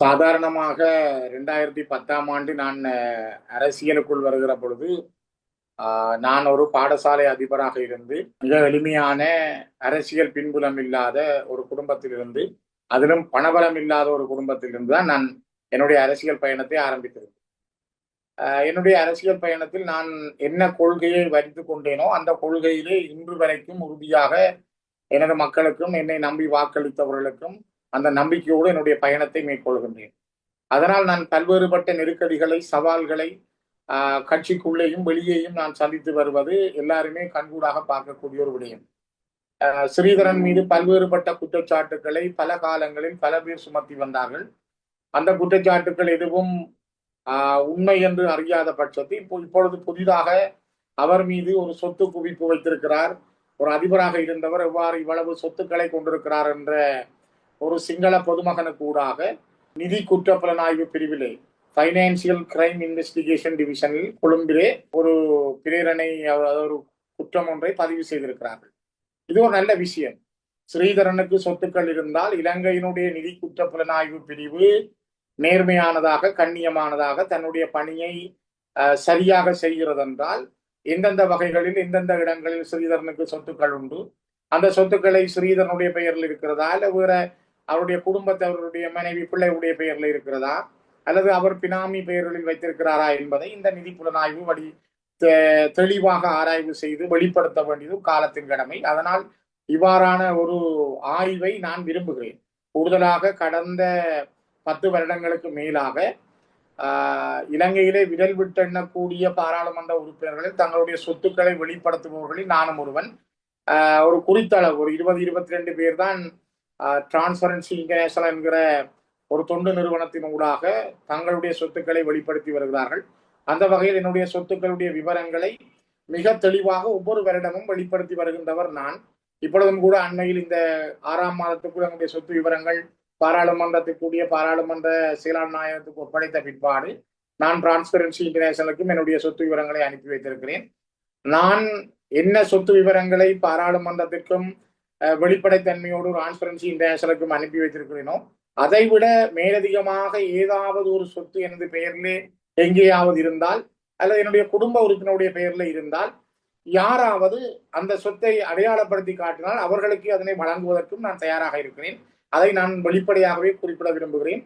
சாதாரணமாக ரெண்டாயிரத்தி பத்தாம் ஆண்டு நான் அரசியலுக்குள் வருகிற பொழுது நான் ஒரு பாடசாலை அதிபராக இருந்து மிக எளிமையான அரசியல் பின்புலம் இல்லாத ஒரு குடும்பத்திலிருந்து அதிலும் பணபலம் இல்லாத ஒரு குடும்பத்திலிருந்து தான் நான் என்னுடைய அரசியல் பயணத்தை ஆரம்பித்திருந்தேன் என்னுடைய அரசியல் பயணத்தில் நான் என்ன கொள்கையை வரித்து கொண்டேனோ அந்த கொள்கையிலே இன்று வரைக்கும் உறுதியாக எனது மக்களுக்கும் என்னை நம்பி வாக்களித்தவர்களுக்கும் அந்த நம்பிக்கையோடு என்னுடைய பயணத்தை மேற்கொள்கின்றேன். அதனால் நான் பல்வேறுபட்ட நெருக்கடிகளை சவால்களை கட்சிக்குள்ளேயும் வெளியேயும் நான் சந்தித்து வருவது எல்லாருமே கண்கூடாக பார்க்கக்கூடிய ஒரு விடயம். ஸ்ரீதரன் மீது பல்வேறுபட்ட குற்றச்சாட்டுக்களை பல காலங்களில் பல பேர் சுமத்தி வந்தார்கள். அந்த குற்றச்சாட்டுக்கள் எதுவும் உண்மை என்று அறியாத பட்சத்தில் இப்போ இப்பொழுது புதிதாக அவர் மீது ஒரு சொத்து குவிப்பு வைத்திருக்கிறார். ஒரு அதிபராக இருந்தவர் எவ்வாறு இவ்வளவு சொத்துக்களை கொண்டிருக்கிறார் என்ற ஒரு சிங்கள பொதுமகனுக்கு ஊடாக நிதி குற்றப்புலனாய்வு பிரிவிலே ஃபைனான்சியல் கிரைம் இன்வெஸ்டிகேஷன் டிவிஷனில் கொழும்பிலே ஒரு பிரேரணை அதாவது ஒரு குற்றம் ஒன்றை பதிவு செய்திருக்கிறார்கள். இது ஒரு நல்ல விஷயம். ஸ்ரீதரனுக்கு சொத்துக்கள் இருந்தால் இலங்கையினுடைய நிதி குற்றப்புலனாய்வு பிரிவு நேர்மையானதாக கண்ணியமானதாக தன்னுடைய பணியை சரியாக செய்கிறதென்றால் எந்தெந்த வகைகளில் எந்தெந்த இடங்களில் ஸ்ரீதரனுக்கு சொத்துக்கள் உண்டு அந்த சொத்துக்களை ஸ்ரீதரனுடைய பெயரில் இருக்கிறதா இல்லை வேற அவருடைய குடும்பத்தை அவருடைய மனைவி பிள்ளையுடைய பெயரில் இருக்கிறதா? அல்லது அவர் பினாமி பெயர்களில் வைத்திருக்கிறாரா என்பதை இந்த நிதி புலனாய்வு வழி தெ- தெளிவாக ஆராய்வு செய்து வெளிப்படுத்த வேண்டியது காலத்தின் கடமை. அதனால் இவ்வாறான ஒரு ஆய்வை நான் விரும்புகிறேன். கூடுதலாக கடந்த பத்து வருடங்களுக்கு மேலாக இலங்கையிலே விரல் விட்டெண்ணக்கூடிய பாராளுமன்ற உறுப்பினர்களில் தங்களுடைய சொத்துக்களை வெளிப்படுத்துபவர்களில் நானும் ஒருவன். ஒரு குறித்தளவு ஒரு இருபது இருபத்தி ரெண்டு பேர் தான் டிரான்ஸ்பரன்சி இன்டர்நேஷனல் என்கிற ஒரு தொண்டு நிறுவனத்தின் ஊடாக தங்களுடைய சொத்துக்களை வெளிப்படுத்தி வருகிறார்கள். அந்த வகையில் என்னுடைய சொத்துக்களுடைய விவரங்களை மிக தெளிவாக ஒவ்வொரு வருடமும் வெளிப்படுத்தி வருகின்றவர் நான். இப்பொழுதும் கூட அண்மையில் இந்த ஆறாம் மாதத்துக்குள் என்னுடைய சொத்து விவரங்கள் பாராளுமன்றத்துக்குரிய பாராளுமன்ற செயலாளர் நாயகத்துக்கு ஒப்படைத்த பிற்பாடு நான் டிரான்ஸ்பரன்சி இன்டர்நேஷனலுக்கும் என்னுடைய சொத்து விவரங்களை அனுப்பி வைத்திருக்கிறேன். நான் என்ன சொத்து விவரங்களை பாராளுமன்றத்திற்கும் வெளிப்படைத்தன்மையோடு டிரான்ஸ்பரன்சி இன்டர்நேஷனலுக்கும் அனுப்பி வைத்திருக்கிறேனோ அதைவிட மேலதிகமாக ஏதாவது ஒரு சொத்து எனது பெயரிலே எங்கேயாவது இருந்தால் அல்லது என்னுடைய குடும்ப உறுப்பினருடைய பெயரில் இருந்தால் யாராவது அந்த சொத்தை அடையாளப்படுத்தி காட்டினால் அவர்களுக்கு அதனை வழங்குவதற்கும் நான் தயாராக இருக்கிறேன். அதை நான் வெளிப்படையாகவே குறிப்பிட விரும்புகிறேன்.